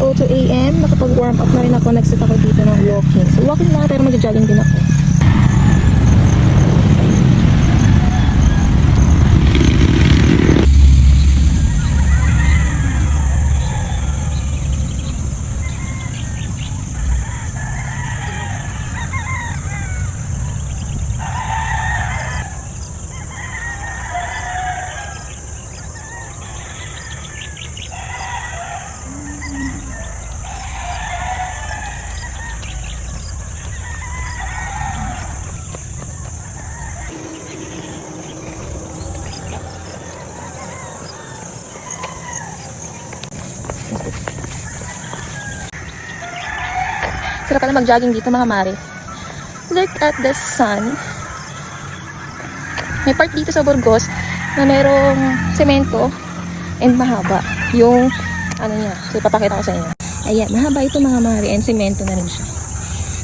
Ayan, 6.02 a.m. Nakapag-warm up na rin ako. Nagsit ako dito ng walking. So, walking lang pero mag-jogging din ako. Sarap pala mag-jogging dito mga mare. Look at the sun. May part dito sa Burgos na merong semento and mahaba. Yung ano niya. So ipapakita ko sa inyo. Ayan, mahaba ito mga mare and semento na rin siya.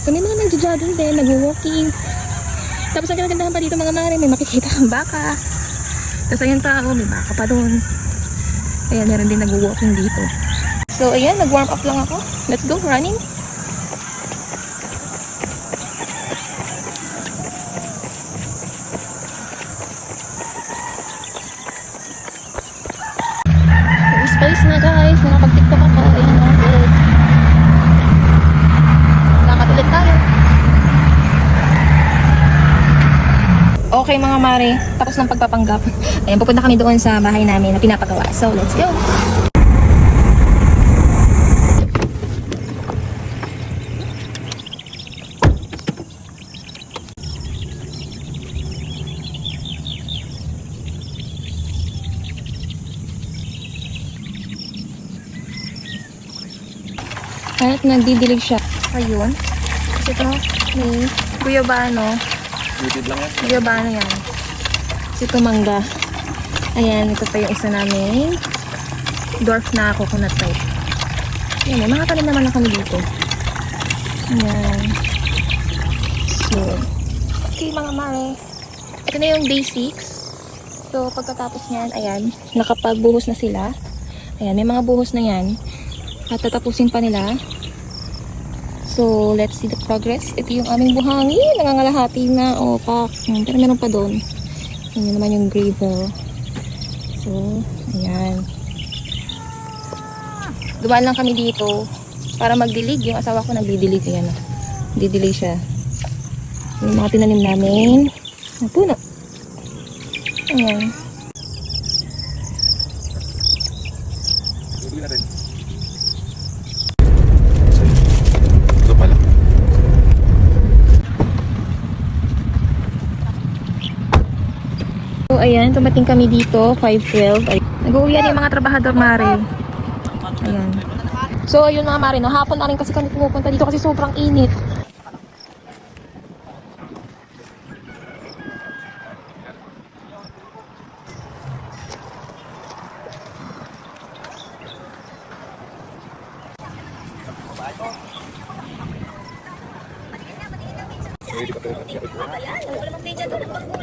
So may mga nagja-jogging din, nag-walking. Tapos ang kagandahan pa dito mga mare, may makikita kang baka. Tapos ayun tao, may baka pa doon. Ayan, meron din nag-walking dito. So ayan, nag-warm up lang ako. Let's go, running. Space na guys. Nakapag-tiktok ako. Ayan ulit. Lakad ulit tayo. Okay mga mare, tapos ng pagpapanggap. Ayan, pupunta kami doon sa bahay namin na pinapagawa. So, let's go! At nagdidilig siya. Ayun. Kasi ito, may guyabano. YouTube lang yan. Guyabano yan. Kasi ito mangga. Ayan, ito pa yung isa namin. Dwarf na coconut type. Ayan, may mga tanim naman na kami dito. Ayan. So, okay mga mare. Ito na yung day 6. So, pagkatapos niyan, ayan, nakapagbuhos na sila. Ayan, may mga buhos na yan. At tatapusin pa nila. So, let's see the progress. Ito yung aming buhangin. Nangangalahati na. O, pak. Hmm, Pero meron pa doon. Yun naman yung gravel. So, ayan. Dumaan lang kami dito para magdilig. Yung asawa ko nagdidilig. Ayan. oh. Didilig siya. Yung mga tinanim namin. Ang puno. Ayan. Bibigyan natin. Ito pala. So, ayan, tumating kami dito, 5.12. Ay, Nag-uuwian yung mga trabahador, Mare. Ayan. So, ayun mga Mare, no? hapon na rin kasi kami pumupunta dito kasi sobrang init. Pwede ka pwede. Ay.